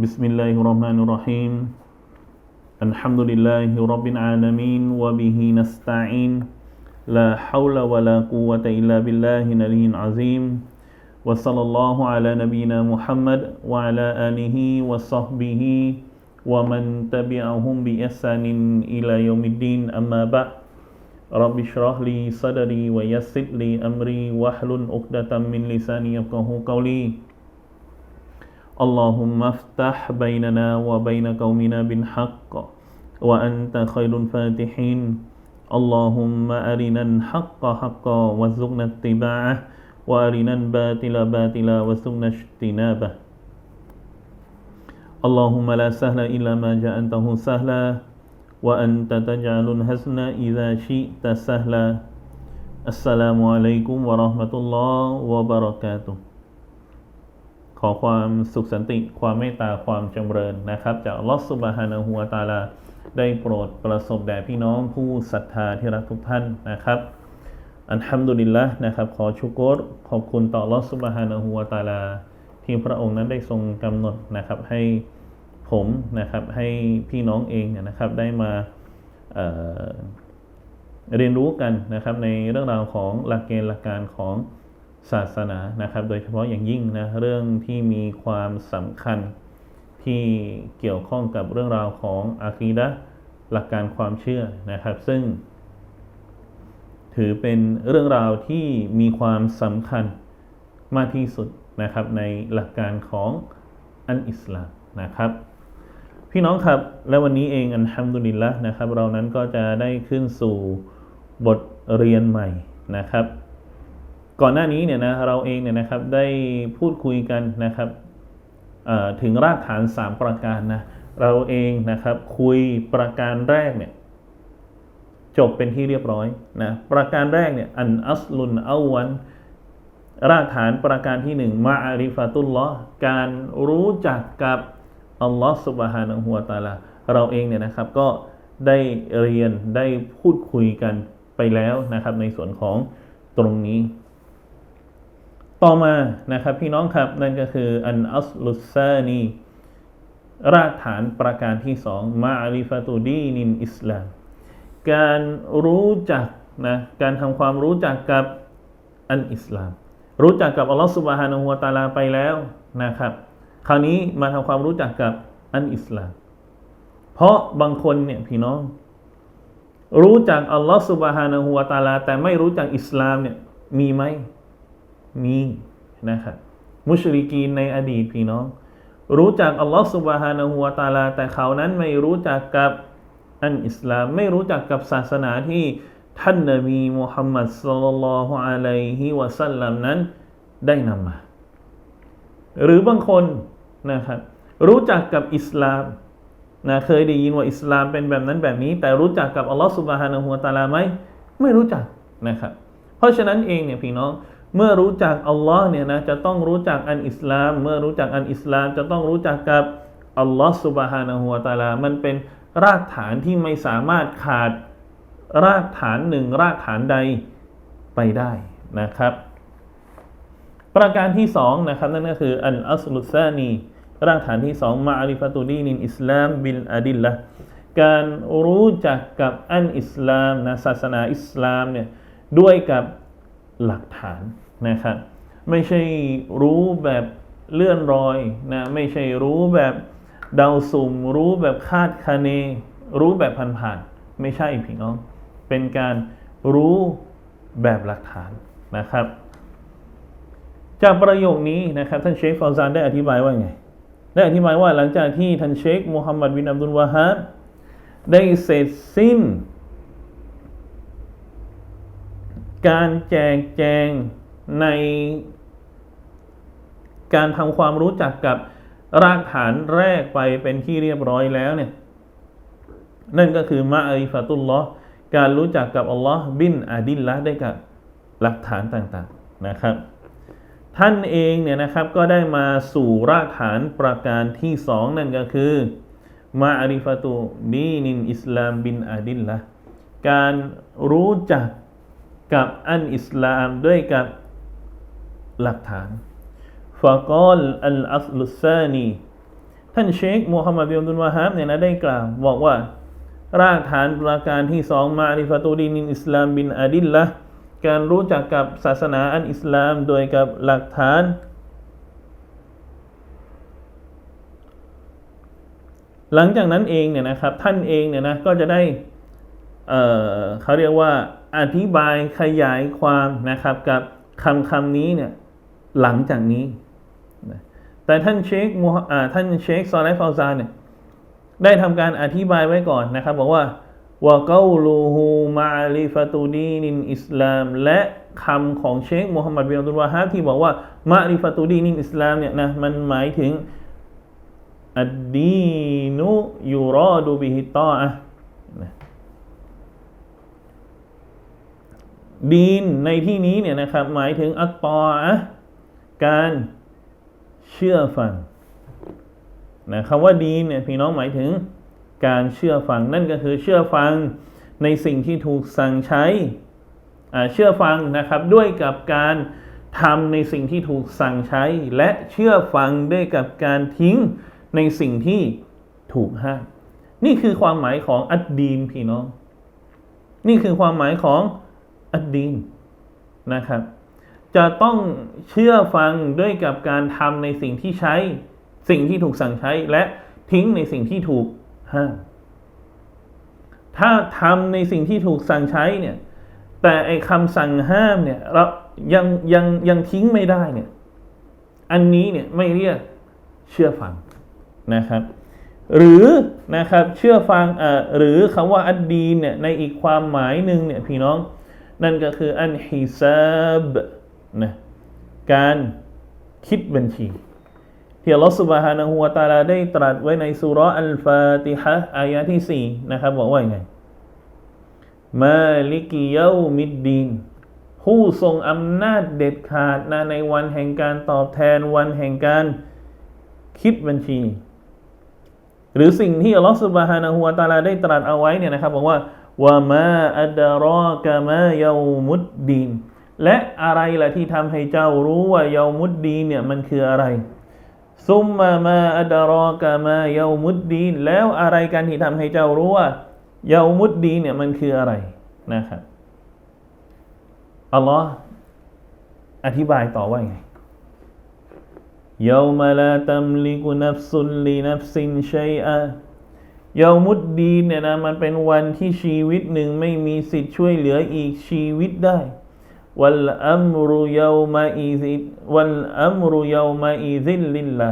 بسم الله الرحمن الرحيم الحمد لله رب العالمين وبه نستعين لا حول ولا قوة إلا بالله العلي العظيم وصلى الله على نبينا محمد وعلى آله وصحبه ومن تبعهم بإحسان إلى يوم الدين أما بعد رب اشرح لي صدري ويسر لي أمري واحلل عقدة من لساني يفقه قولي اللهم افتح بيننا وبين قومنا بالحق وأنت خير الفاتحين. اللهم أرنا الحق حقا وارزقنا اتباعه وأرنا الباطل باطلا وارزقنا اجتنابه. اللهم لا سهل إلا ما جعلته سهلا وأنت تجعل الحزن إذا شئت سهلا. السلام عليكم ورحمة الله وبركاته. ขอความสุขสันติ ความเมตตาความจำเริญนะครับ จากลอสุบฮานะฮูวตาลา ได้โปรดประสบแด่พี่น้องผู้ศรัทธาที่รักทุกท่านนะครับ อันฮัมดุลิลละนะครับ ขอชุกรขอบคุณต่อลอสุบฮานะฮูวตาลา ที่พระองค์นั้นได้ทรงกำหนดนะครับให้ผมนะครับให้พี่น้องเองเนี่ยนะครับได้มาเเรียนรู้กันนะครับในเรื่องราวของหลักเกณฑ์หลักการของ ศาสนานะครับ โดยเฉพาะอย่างยิ่งนะเรื่องที่มีความสำคัญที่เกี่ยวข้องกับเรื่องราวของอาคีดะหลักการความเชื่อนะครับ ซึ่ง ถือเป็นเรื่องราวที่มีความสำคัญมากที่สุดนะครับ ในหลักการของอันอิสลามนะครับ พี่น้องครับและวันนี้เองอันฮัมดุลิลละนะครับ เรานั้นก็จะได้ขึ้นสู่บทเรียนใหม่นะครับ ก่อนหน้านี้เนี่ยนะเราเองเนี่ยนะครับได้พูดคุยกันนะครับถึงรากฐาน 3 ประการนะเราเองนะครับคุยประการแรกเนี่ยจบเป็นที่เรียบร้อยนะประการแรกเนี่ยอันอัสลุนอาวันรากฐานประการที่หนึ่งมาอาริฟาตุลลอการรู้จักกับอัลลอฮ์สุบฮานะฮูวะตาลาเราเองเนี่ยนะครับก็ได้เรียนได้พูดคุยกันไปแล้วนะครับในส่วนของตรงนี้ ต่อมานะครับพี่น้องครับนั่นก็คืออันอัสลุซานีรากฐานประการที่สองมาอาริฟตุดีนินอิสลาม การรู้จักนะการทำความรู้จักกับอันอิสลาม รู้จักกับอัลลอฮฺสุบฮานะฮูวะตาลาไปแล้วนะครับ คราวนี้มาทำความรู้จักกับอันอิสลาม เพราะบางคนเนี่ยพี่น้อง รู้จักอัลลอฮฺสุบฮานะฮูวะตาลา แต่ไม่รู้จักอิสลามเนี่ยมีไหม มีนะครับมุชริกีนในอดีตพี่น้อง รู้จักอัลลอฮฺสุบฮานะฮูวะตาลา แต่เขานั้นไม่รู้จักกับอันอิสลามไม่รู้จักกับศาสนาที่ท่านนบีมุฮัมมัดสุลลัลลอฮุอะลัยฮิวะสัลลัมนั้นได้นำมา หรือบางคนนะครับ รู้จักกับอิสลามนะเคยได้ยินว่าอิสลามเป็นแบบนั้นแบบนี้ แต่รู้จักกับอัลลอฮฺสุบฮานะฮูวะตาลาไหมไม่รู้จักนะครับ เพราะฉะนั้นเองเนี่ยพี่น้อง เมื่อรู้จักอัลลอฮ์เนี่ยนะจะต้องรู้จักอันอิสลาม เมื่อรู้จักอันอิสลาม จะต้องรู้จักกับอัลลอฮ์สุบฮานะฮูวะตะอาลา มันเป็นรากฐานที่ไม่สามารถขาดรากฐานหนึ่งรากฐานใดไปได้นะครับ ประการที่สองนะครับนั่นก็คืออันอัสลุซานีรากฐานที่สองมาอาริฟตุดีนินอิสลามบิลอดิลละการรู้จักกับอันอิสลามนะศาสนาอิสลามเนี่ยด้วยกับ หลักฐานนะครับ ไม่ใช่รู้แบบเลื่อนรอยนะไม่ใช่รู้แบบเดาสุ่ม รู้แบบคาดคะเน รู้แบบผ่านๆไม่ใช่พี่น้อง เป็นการรู้แบบหลักฐานนะครับ จากประโยคนี้นะครับท่านเชคฟาซานได้อธิบายว่าไง ได้อธิบายว่าหลังจากที่ท่านเชคมูฮัมหมัดบินอับดุลวาฮับได้เสร็จสิ้น การแจกแจงในการทำความรู้จักกับรากฐานแรกไปเป็นที่เรียบร้อยแล้วเนี่ย นั่นก็คือมาอิฟาตุลลอฮ์การรู้จักกับอัลลอฮ์บินอาดิลละได้กับหลักฐานต่างๆนะครับ ท่านเองเนี่ยนะครับก็ได้มาสู่รากฐานประการที่สองนั่นก็คือมาอาริฟาตุดีนินอิสลามบินอาดิลละการรู้จัก กับอันอิสลามด้วยกับหลักฐานฟากอลอัลอัสลุซานีท่านเชคมูฮัมหมัดบินดุลวาฮับเนี่ยนะได้กล่าวบอกว่ารากฐานประการที่สองมาริฟตูดีนินอิสลามบินอาดิลละการรู้จักกับศาสนาอันอิสลามโดยกับหลักฐานหลังจากนั้นเองเนี่ยนะครับท่านเองเนี่ยนะก็จะได้ เขาเรียกว่า อธิบายขยายความนะครับกับคำคำนี้เนี่ยหลังจากนี้ แต่ท่านเชคมูฮัมอ่าท่านเชคซอลไลฟาวซานเนี่ยได้ทำการอธิบายไว้ก่อนนะครับ บอกว่าวะกาลูฮูมาลิฟาตูดีนินอิสลาม และคำของเชคมูฮัมหมัดบินอับดุลวาฮาบที่บอกว่ามาริฟาตูดีนินอิสลามเนี่ยนะมันหมายถึงอัดดีนุยูรอดูบิฮิตออะห์นะ ดีนในที่นี้เนี่ยนะครับ หมายถึงอัตตออะการเชื่อฟังนะคำว่าดีนเนี่ยพี่น้องหมายถึงการเชื่อฟังนั่นก็คือเชื่อฟังในสิ่งที่ถูกสั่งใช้เชื่อฟังนะครับด้วยกับการทำในสิ่งที่ถูกสั่งใช้ และเชื่อฟังด้วยกับการทิ้งในสิ่งที่ถูกห้ามนี่คือความหมายของอัดดีนพี่น้อง นี่คือความหมายของ อัดดีนนะครับ จะต้องเชื่อฟังด้วยกับการทำในสิ่งที่ใช้ สิ่งที่ถูกสั่งใช้และทิ้งในสิ่งที่ถูกห้ามถ้าทำในสิ่งที่ถูกสั่งใช้เนี่ย แต่ไอ้คำสั่งห้ามเนี่ยเรายังยังยังทิ้งไม่ได้เนี่ย อันนี้เนี่ยไม่เรียกเชื่อฟังนะครับ หรือนะครับเชื่อฟังอ่าหรือคำว่าอัดดีนเนี่ยในอีกความหมายหนึ่งเนี่ยพี่น้อง นั่นก็คืออันฮิซาบนะการคิดบัญชี ที่อัลลอฮฺสุบฮานะฮูวะตาลาได้ตรัสไว้ในสุราอัลฟาติฮะอายะที่สี่นะครับ บอกว่าไง มาลิกิเยามิดดีน ผู้ทรงอำนาจเด็ดขาดนะในวันแห่งการตอบแทนวันแห่งการคิดบัญชี หรือสิ่งที่อัลลอฮฺสุบฮานะฮูวะตาลาได้ตรัสเอาไว้เนี่ยนะครับ บอกว่า ว่ามาอัดรอกะมาเยามุดดีน และอะไรล่ะที่ทำให้เจ้ารู้ว่าเยามุดดีนเนี่ยมันคืออะไร ซุมมามาอัดรอกะมาเยามุดดีน แล้วอะไรกันที่ทำให้เจ้ารู้ว่าเยามุดดีนเนี่ยมันคืออะไรนะครับอัลลอฮ์อธิบายต่อว่าไง يوم لا تملك نفس لنفس شيئا เ ยามุดดีนเนี่ยนะมันเป็นวันที่ชีวิตหนึ่งไม่มีสิทธิ์ช่วยเหลืออีกชีวิตได้วัลอัมรุเยามาอีซิวัลอัมรุยามาอีซิลลิลละ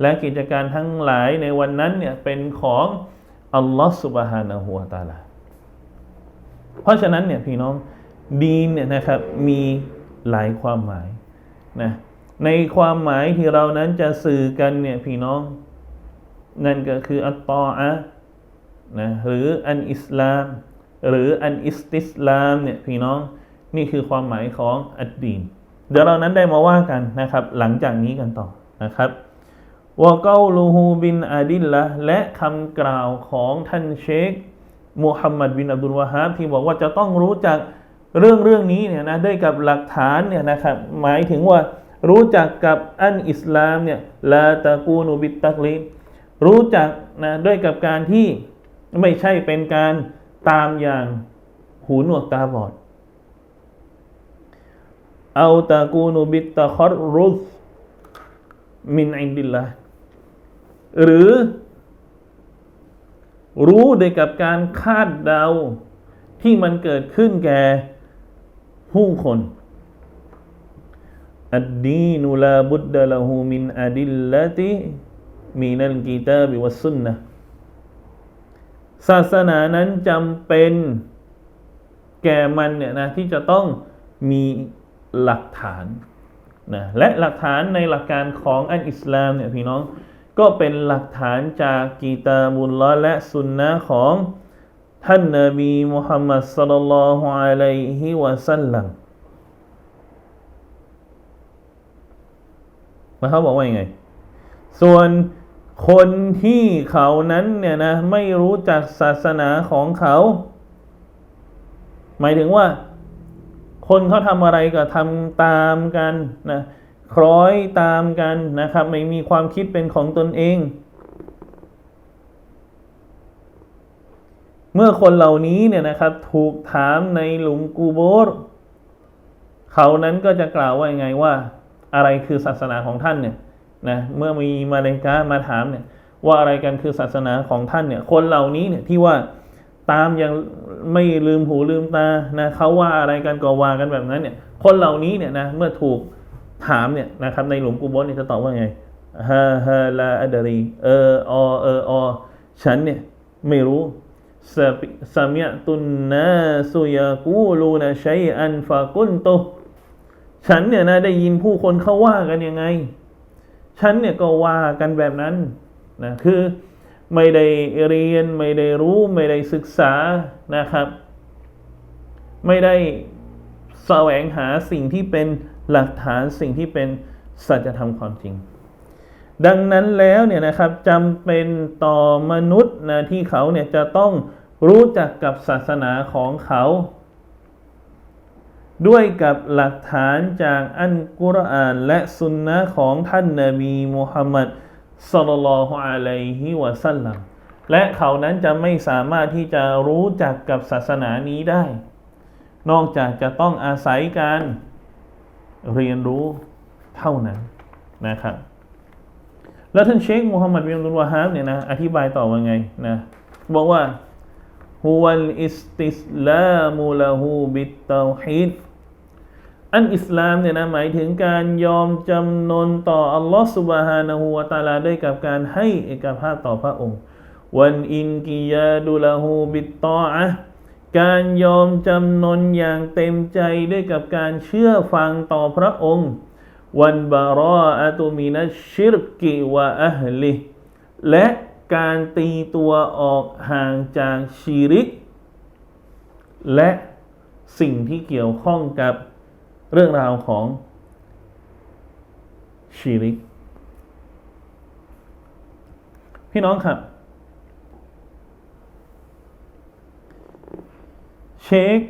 และกิจการทั้งหลายในวันนั้นเนี่ยเป็นของอัลลอฮฺสุบฮานะฮูวะตาลาเพราะฉะนั้นเนี่ยพี่น้องดีนเนี่ยนะครับมีหลายความหมายนะในความหมายที่เรานั้นจะสื่อกันเนี่ยพี่น้อง นั่นก็คืออัตตออะนะหรืออันอิสลาม หรืออันอิสติสลามเนี่ยพี่น้องนี่คือความหมายของอัดดีนเดี๋ยวเรานั้นได้มาว่ากันนะครับ หลังจากนี้กันต่อนะครับวะเกาลูฮูบินอาดิลละและคำกล่าวของท่านเชคมูฮัมหมัดบินอับดุลวาฮาบที่บอกว่าจะต้องรู้จักเรื่องเรื่องนี้เนี่ยนะด้วยกับหลักฐานเนี่ยนะครับหมายถึงว่ารู้จักกับอันอิสลามเนี่ยลาตะกูนูบิตตักลี รู้จักนะด้วยกับการที่ไม่ใช่เป็นการตามอย่างหูหนวกตาบอดเอาตะกูนูบิตตะคอรรุสมินอินดิลละหรือ รู้โดยกับการคาดเดาที่มันเกิดขึ้นแก่ผู้คนอัดดีนุลาบุดดะละหูมินอดิลลติ มีนัลกีตาบิวัสซุนนะศาสนานั้นจำเป็นแก่มันเนี่ยนะที่จะต้องมีหลักฐานนะและหลักฐานในหลักการของอันอิสลามเนี่ยพี่น้องก็เป็นหลักฐานจากกีตาบุลลอฮ์และสุนนะของท่านนบีมุฮัมมัดสัลลัลลอฮุอะลัยฮิวะสัลลัมมาเขาบอกว่ายังไง ส่วน คนที่เขานั้นเนี่ยนะไม่รู้จักศาสนาของเขา หมายถึงว่า คนเขาทำอะไรก็ทำตามกันนะคล้อยตามกันนะครับ ไม่มีความคิดเป็นของตนเอง เมื่อคนเหล่านี้เนี่ยนะครับถูกถามในหลุมกูโบรเขานั้นก็จะกล่าวว่ายังไงว่า อะไรคือศาสนาของท่านเนี่ย นะเมื่อมีมาเลกามาถามเนี่ยว่าอะไรกันคือศาสนาของท่านเนี่ยคนเหล่านี้เนี่ยที่ว่าตามยังไม่ลืมหูลืมตานะเขาว่าอะไรกันก็ว่ากันแบบนั้นเนี่ยคนเหล่านี้เนี่ยนะเมื่อถูกถามเนี่ยนะครับในหลุมกูบรเนี่ยจะตอบว่าไงฮาฮาลาอัดรีเอออเอออฉันเนี่ยไม่รู้สมิยตุนนาสุยากูลูนะชัยอันฟากุนโตฉันเนี่ยนะได้ยินผู้คนเขาว่ากันยังไง ฉันเนี่ยก็ว่ากันแบบนั้นนะคือไม่ได้เรียนไม่ได้รู้ไม่ได้ศึกษานะครับ ไม่ได้แสวงหาสิ่งที่เป็นหลักฐานสิ่งที่เป็นสัจธรรมความจริง ดังนั้นแล้วเนี่ยนะครับจำเป็นต่อมนุษย์นะที่เขาเนี่ยจะต้องรู้จักกับศาสนาของเขา ด้วยกับหลักฐานจากอันกุรอานและสุนนะของท่านนบีมุฮัมมัดสลลัลฮุอะลัยฮิวะสัลลัมและเขานั้นจะไม่สามารถที่จะรู้จักกับศาสนานี้ได้ นอกจากจะต้องอาศัยการเรียนรู้เท่านั้นนะครับ แล้วท่านเชคมูฮัมหมัดบินอับดุลวาฮาบเนี่ยนะอธิบายต่อว่าไงนะบอกว่าฮุวัลอิสติสลามุละหูบิตเตาฮิด อันอิสลามเนี่ยนะหมายถึงการยอมจำนนต่ออัลลอฮฺสุบฮานะฮูวาตาลาด้วยกับการให้เอกภาพต่อพระองค์ วันอินกิยาดุละหูบิตตออะการยอมจำนนอย่างเต็มใจด้วยกับการเชื่อฟังต่อพระองค์ วันบารออะตุมินัชชิรกิวะอัฮลิและการตีตัวออกห่างจากชีริก และสิ่งที่เกี่ยวข้องกับ เรื่องราวของชีริก พี่น้องครับ เชค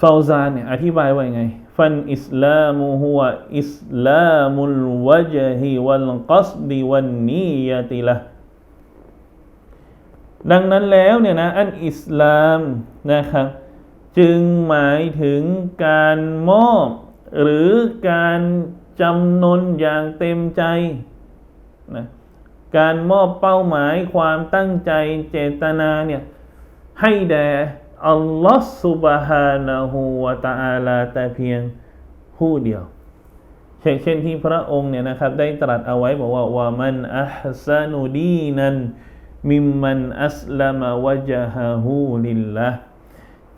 ฟาวซานเนี่ยอธิบายว่าไง ฟันอิสลามุฮุวอิสลามุลวะจฮิวัลกัสดีวันนียะติละดังนั้นแล้วเนี่ยนะ อันอิสลามนะครับ จึงหมายถึงการมอบ หรือการจำนนอย่างเต็มใจนะการมอบเป้าหมายความตั้งใจเจตนาเนี่ยให้แด่อัลลอฮฺสุบฮานะฮูวะตาอาลาแต่เพียงผู้เดียว เช่นเช่นที่พระองค์เนี่ยนะครับได้ตรัสเอาไว้บอกว่าว่ามันอัพซานุดีนันมิมมันอัสลามวะจฮะฮูลิลละ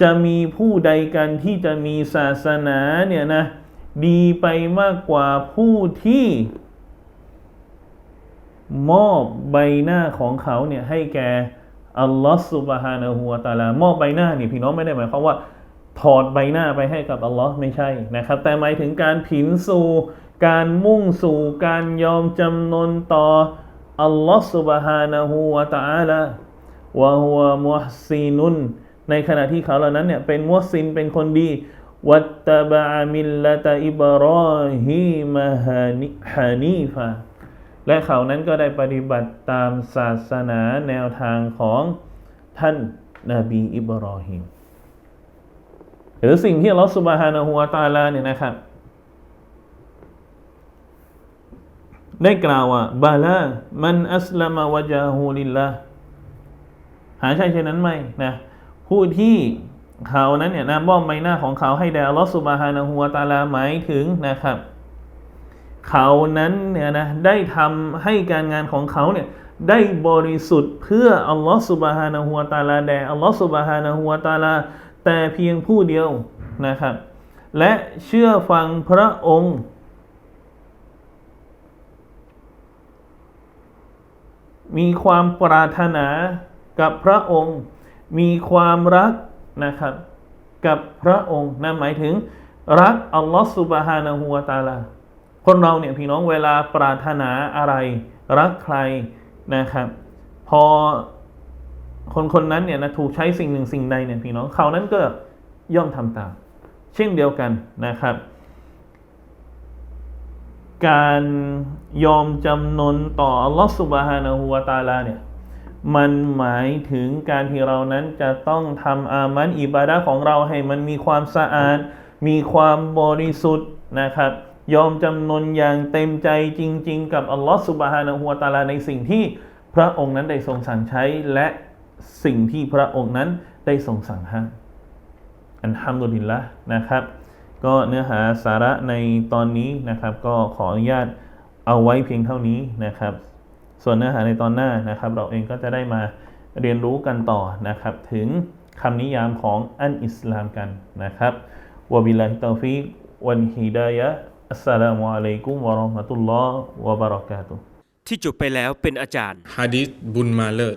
จะมีผู้ใดกันที่จะมีศาสนาเนี่ยนะดีไปมากกว่าผู้ที่ มอบใบหน้าของเขาเนี่ยให้แกอัลลอฮฺสุบฮานะฮูวะตาลามอบใบหน้าเนี่ยพี่น้องไม่ได้หมายความว่าถอดใบหน้าไปให้กับอัลลอฮ์ไม่ใช่นะครับ แต่หมายถึงการผินสู่การมุ่งสู่การยอมจำนนต่ออัลลอฮ์สุบฮานะฮูวะตาลาวะฮุวะมุฮซินุน ในขณะที่เขาเหล่านั้นเนี่ยเป็นมุสลิมเป็นคนดีวัตตบะมิลลาตอิบรอฮิมฮานิฮานีฟาและเขานั้นก็ได้ปฏิบัติตามศาสนาแนวทางของท่านนบีอิบรอฮิมหรือสิ่งที่อัลอสุบฮานะฮัวตาลาเนี่ยนะครับได้กล่าวว่าบาลามันอัสลามวะจาฮูลิลลาหาใช่เช่นนั้นไหมนะ ผู้ที่เขานั้นเนี่ยนำบ้อมใบหน้าของเขาให้แด่อัลลอฮฺสุบฮานะฮูวาตาลาหมายถึงนะครับ เขานั้นเนี่ยนะได้ทำให้การงานของเขาเนี่ยได้บริสุทธิ์เพื่ออัลลอฮฺสุบฮานะฮูวาตาลาแด่อัลลอฮฺสุบฮานะฮูวาตาลาแต่เพียงผู้เดียวนะครับ และเชื่อฟังพระองค์มีความปรารถนากับพระองค์ มีความรักนะครับกับพระองค์นั่นหมายถึงรักอัลลอฮฺสุบฮานะฮูวาตาลาคนเราเนี่ยพี่น้องเวลาปรารถนาอะไร รักใครนะครับ พอคนคนนั้นเนี่ยนะถูกใช้สิ่งหนึ่งสิ่งใดเนี่ยพี่น้องเขานั้นก็ย่อมทำตาม เช่นเดียวกันนะครับ การยอมจำนนต่ออัลลอฮฺสุบฮานะฮูวาตาลาเนี่ย มันหมายถึงการที่เรานั้นจะต้องทำอามันอิบาดะของเราให้มันมีความสะอาด มีความบริสุทธิ์นะครับ ยอมจำนนอย่างเต็มใจจริง ๆ กับอัลลอฮฺสุบฮานะฮูวะตาลาในสิ่งที่พระองค์นั้นได้ทรงสั่งใช้และสิ่งที่พระองค์นั้นได้ทรงสั่งห้ามอันฮัมดุลิลละนะครับ ก็เนื้อหาสาระในตอนนี้นะครับ ก็ขออนุญาตเอาไว้เพียงเท่านี้นะครับ ส่วนเนื้อหาในตอนหน้านะครับ เราเองก็จะได้มาเรียนรู้กันต่อนะครับ ถึงคำนิยามของอันอิสลามกันนะครับวะบิลลาฮิตตอฟิกวันฮิดายะห์อัสสลามุอะลัยกุมวะเราะห์มะตุลลอฮ์วะบะเราะกาตุฮ์ที่จบไปแล้วเป็นอาจารย์ฮะดิษบุญมาเลิศ